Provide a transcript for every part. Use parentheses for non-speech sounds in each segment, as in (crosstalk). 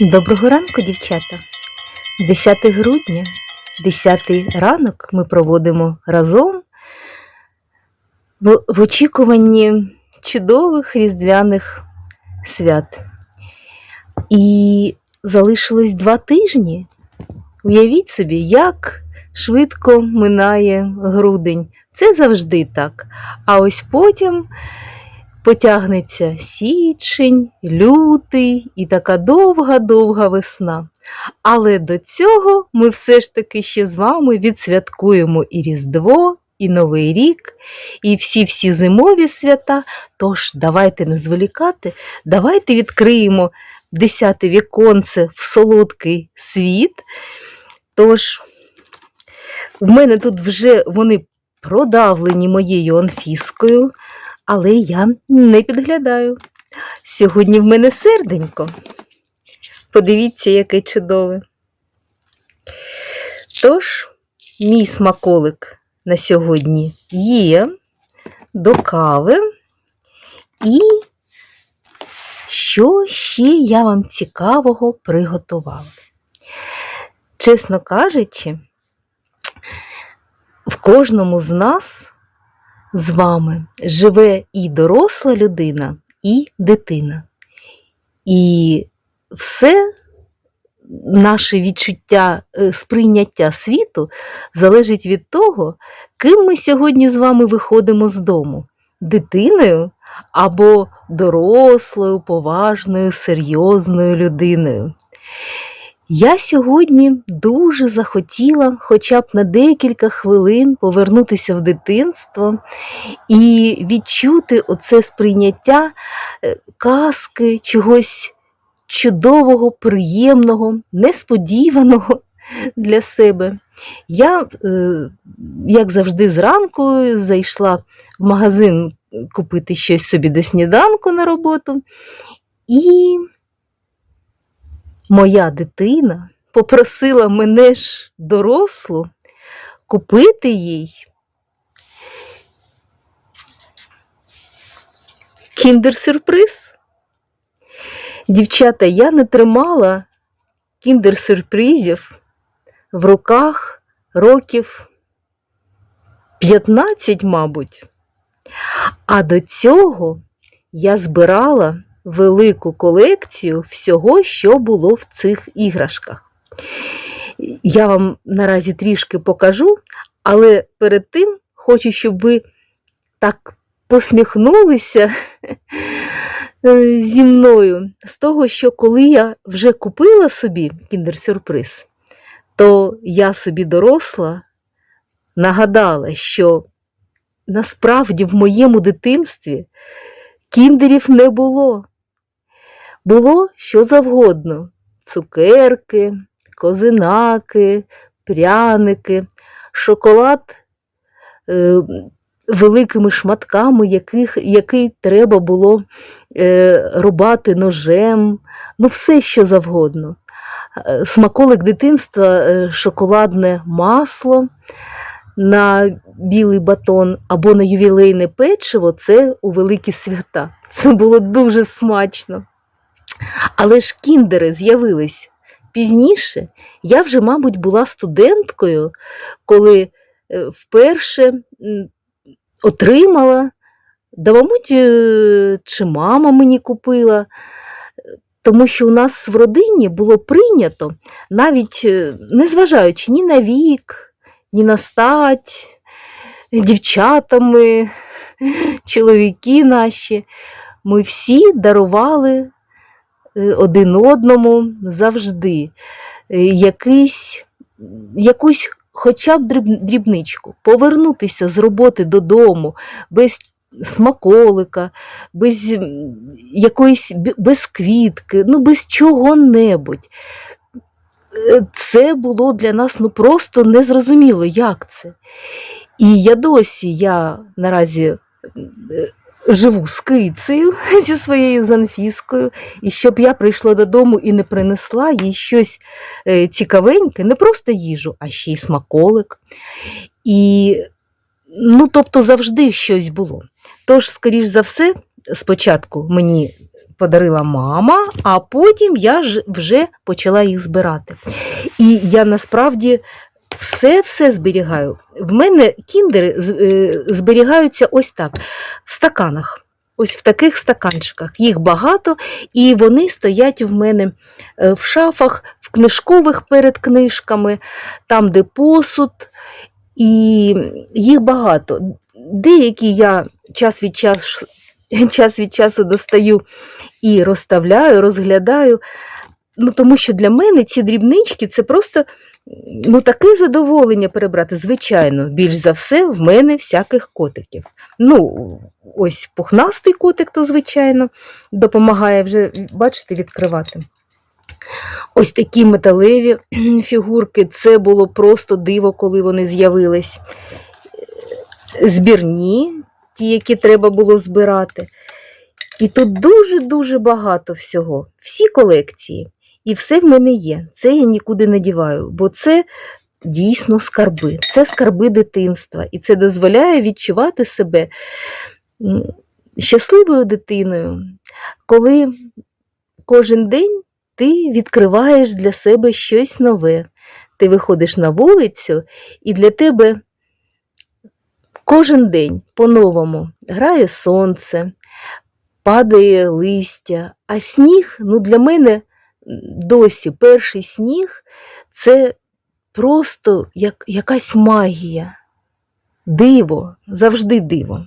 Доброго ранку, дівчата! 10 грудня, 10 ранок ми проводимо разом в, в очікуванні чудових різдвяних свят. І залишилось два тижні. Уявіть собі, як швидко минає грудень. Це завжди так. А ось потім потягнеться січень, лютий і така довга-довга весна. Але до цього ми все ж таки ще з вами відсвяткуємо і Різдво, і Новий рік, і всі-всі зимові свята. Тож давайте не зволікати, давайте відкриємо десяте віконце в солодкий світ. Тож, в мене тут вже вони продавлені моєю анфіскою але я не підглядаю. Сьогодні в мене серденько. Подивіться, яке чудове. Тож, мій смаколик на сьогодні є до кави. І що ще я вам цікавого приготувала? Чесно кажучи, в кожному з нас з вами живе і доросла людина, і дитина. І все наше відчуття е, сприйняття світу залежить від того, ким ми сьогодні з вами виходимо з дому дитиною або дорослою, поважною, серйозною людиною. Я сьогодні дуже захотіла хоча б на декілька хвилин повернутися в дитинство і відчути оце сприйняття е, казки, чогось чудового, приємного, несподіваного для себе. Я, е, як завжди, зранку зайшла в магазин купити щось собі до сніданку на роботу. І моя дитина попросила мене ж дорослу купити їй кіндер-сюрприз. Дівчата, я не тримала кіндер-сюрпризів в руках років 15, мабуть. А до цього я збирала велику колекцію всього, що було в цих іграшках. Я вам наразі трішки покажу, але перед тим хочу, щоб ви так посміхнулися зі мною з того, що коли я вже купила собі кіндер-сюрприз, то я собі доросла нагадала, що насправді в моєму дитинстві кіндерів не було. Було що завгодно: цукерки, козинаки, пряники, шоколад е, великими шматками, яких, який треба було е, рубати ножем, ну все що завгодно. Е, Смаколик дитинства, е, шоколадне масло на білий батон або на ювілейне печиво це у великі свята. Це було дуже смачно. Але ж кіндери з'явились пізніше. Я вже, мабуть, була студенткою, коли е, вперше отримала, да, мабуть, е, чи мама мені купила, тому що у нас в родині було прийнято, навіть е, незважаючи ні на вік, ні на стать, дівчатами, чоловіки наші, ми всі дарували один одному завжди е, якийсь, якусь хоча б дрібничку, повернутися з роботи додому без смаколика, без якоїсь без квітки, ну без чого-небудь. Е, Це було для нас ну просто незрозуміло, як це. І я досі я наразі е, живу з кицею (laughs) зі своєю занфіскою, і щоб я прийшла додому і не принесла їй щось е, цікавеньке, не просто їжу, а ще й смаколик. І, ну, тобто завжди щось було. Тож, скоріш за все, спочатку мені подарила мама, а потім я вже почала їх збирати. І я насправді все-все зберігаю. В мене кіндери е, зберігаються ось так, в стаканах. Ось в таких стаканчиках. Їх багато, і вони стоять в мене е, в шафах, в книжкових перед книжками, там, де посуд, і їх багато. Деякі я час від часу, час від часу достаю і розставляю, розглядаю. Ну, тому що для мене ці дрібнички це просто ну, таке задоволення перебрати. Звичайно, більш за все, в мене всяких котиків. Ну, ось пухнастий котик, то, звичайно, допомагає вже, бачите, відкривати. Ось такі металеві (clears throat) фігурки, це було просто диво, коли вони з'явились. Збірні, ті, які треба було збирати. І тут дуже-дуже багато всього. Всі колекції. І все в мене є. Це я нікуди не діваю, бо це дійсно скарби. Це скарби дитинства. І це дозволяє відчувати себе щасливою дитиною, коли кожен день ти відкриваєш для себе щось нове. Ти виходиш на вулицю, і для тебе кожен день по-новому грає сонце, падає листя, а сніг, ну для мене досі перший сніг це просто як, якась магія, диво, завжди диво.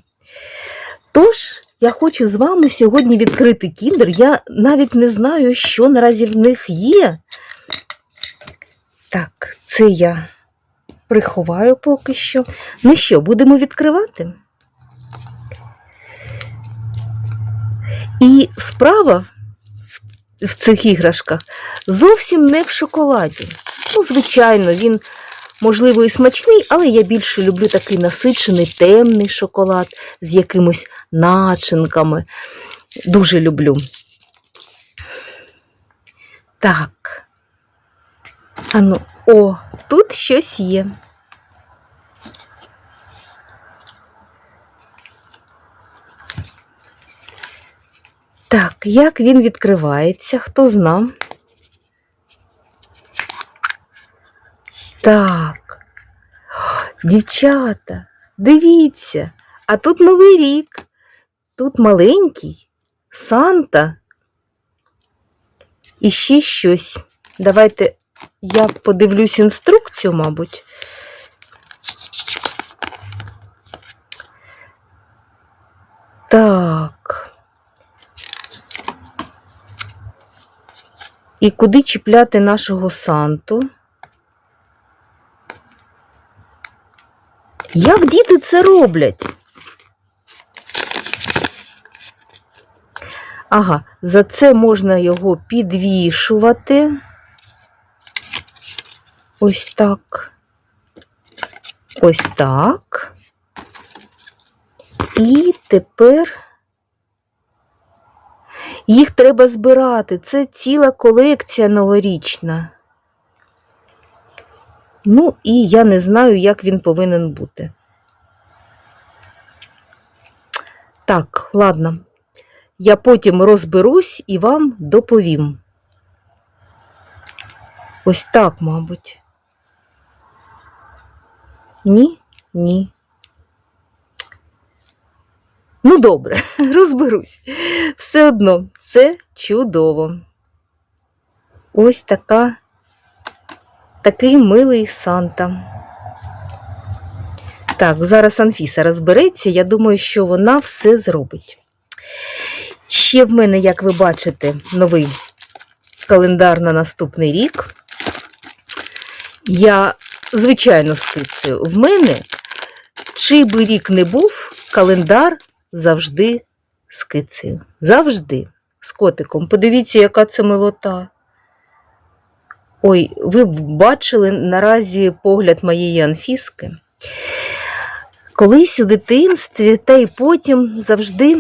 Тож, я хочу з вами сьогодні відкрити кіндер. Я навіть не знаю, що наразі в них є. Так, це я приховаю поки що. Ну що, будемо відкривати? І справа в- цих іграшках зовсім не в шоколаді. Ну, звичайно, він, можливо, і смачний, але я більше люблю такий насичений темний шоколад з якимось начинками. Дуже люблю. Так. Ану, о, тут щось є. Так, як він відкривається, хто зна? Так. Дівчата, дивіться, а тут Новий рік. Тут маленький Санта. І ще щось. Давайте я подивлюсь інструкцію, мабуть. Так. І куди чіпляти нашого Санту? Як діти це роблять? Ага, за це можна його підвішувати. Ось так. Ось так. І тепер їх треба збирати. Це ціла колекція новорічна. Ну, і я не знаю, як він повинен бути. Так, ладно. Я потім розберусь і вам доповім. Ось так, мабуть. Ні, ні. Ну, добре, (laughs) розберусь. Все одно, це чудово. Ось така, такий милий Санта. Так, зараз Анфіса розбереться, я думаю, що вона все зробить. Ще в мене, як ви бачите, новий календар на наступний рік. Я, звичайно, з кицею. В мене, чий би рік не був, календар завжди з кицею. Завжди з котиком. Подивіться, яка це милота. Ой, ви б бачили наразі погляд моєї Анфіски. Колись у дитинстві, та й потім завжди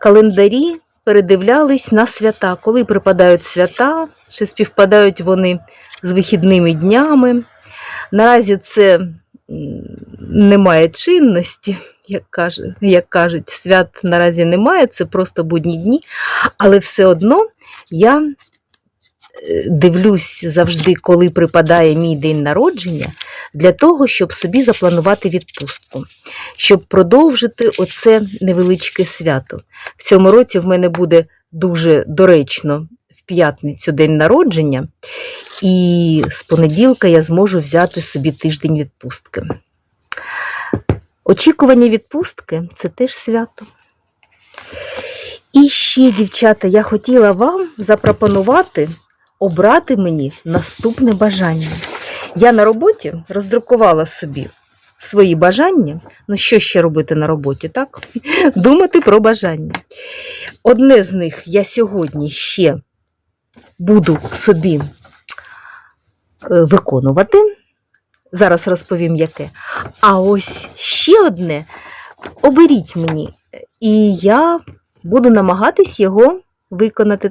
календарі передивлялись на свята, коли припадають свята, чи співпадають вони з вихідними днями. Наразі це м, не має чинності, як, каже, як кажуть, свят наразі немає, це просто будні дні, але все одно я е, дивлюсь завжди, коли припадає мій день народження, для того, щоб собі запланувати відпустку, щоб продовжити оце невеличке свято. В цьому році в мене буде дуже доречно п'ятницю день народження, і з понеділка я зможу взяти собі тиждень відпустки. Очікування відпустки це теж свято. І ще, дівчата, я хотіла вам запропонувати обрати мені наступне бажання. Я на роботі роздрукувала собі свої бажання. Ну, що ще робити на роботі, так? (laughs) Думати про бажання. Одне з них я сьогодні ще буду собі е, виконувати. Зараз розповім яке. А ось ще одне оберіть мені, і я буду намагатись його виконати.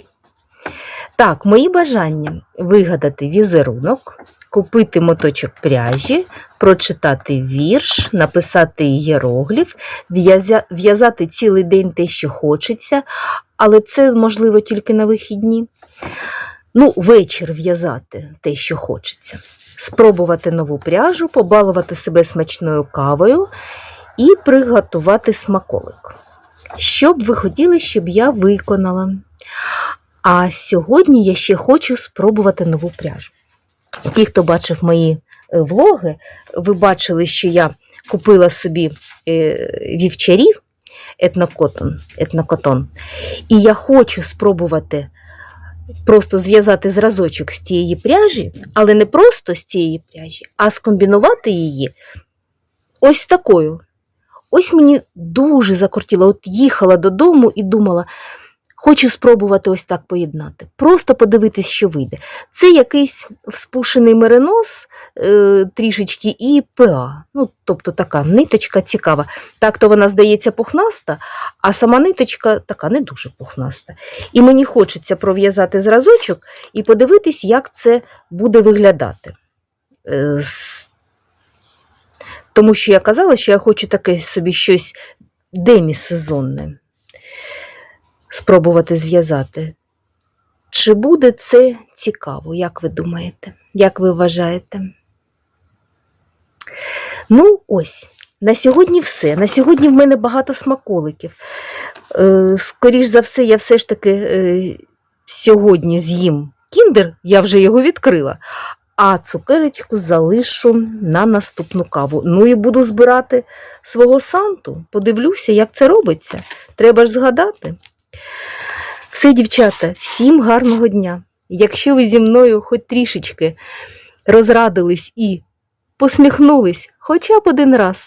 Так, мої бажання вигадати візерунок, купити моточок пряжі, прочитати вірш, написати ієрогліф, в'язати цілий день те, що хочеться, але це можливо тільки на вихідні. Ну, вечір в'язати те, що хочеться. Спробувати нову пряжу, побалувати себе смачною кавою і приготувати смаколик. Що б ви хотіли, щоб я виконала? А сьогодні я ще хочу спробувати нову пряжу. Ті, хто бачив мої е, влоги, ви бачили, що я купила собі е, вівчарів етнокотон, етнокотон. І я хочу спробувати просто зв'язати зразочок з тієї пряжі, але не просто з цієї пряжі, а скомбінувати її ось такою. Ось мені дуже закортіло. От їхала додому і думала, хочу спробувати ось так поєднати. Просто подивитись, що вийде. Це якийсь вспушений меринос е, трішечки і ПА. Ну, тобто така ниточка цікава. Так то вона здається пухнаста, а сама ниточка така не дуже пухнаста. І мені хочеться пров'язати зразочок і подивитись, як це буде виглядати. Е, Тому що я казала, що я хочу таке собі щось демісезонне спробувати зв'язати. Чи буде це цікаво, як ви думаєте? Як ви вважаєте? Ну, ось, на сьогодні все. На сьогодні в мене багато смаколиків. Е, скоріш за все, я все ж таки е, сьогодні з'їм кіндер, я вже його відкрила, а цукерочку залишу на наступну каву. Ну і буду збирати свого санту. Подивлюся, як це робиться. Треба ж згадати. Все, дівчата, всім гарного дня. Якщо ви зі мною хоч трішечки розрадились і посміхнулись хоча б один раз,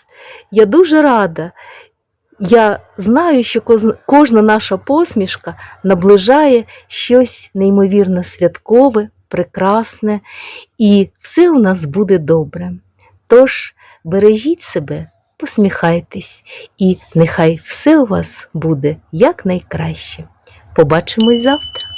я дуже рада. Я знаю, що кожна наша посмішка наближає щось неймовірно святкове, прекрасне, і все у нас буде добре. Тож бережіть себе, посміхайтесь, і нехай все у вас буде якнайкраще. Побачимось завтра.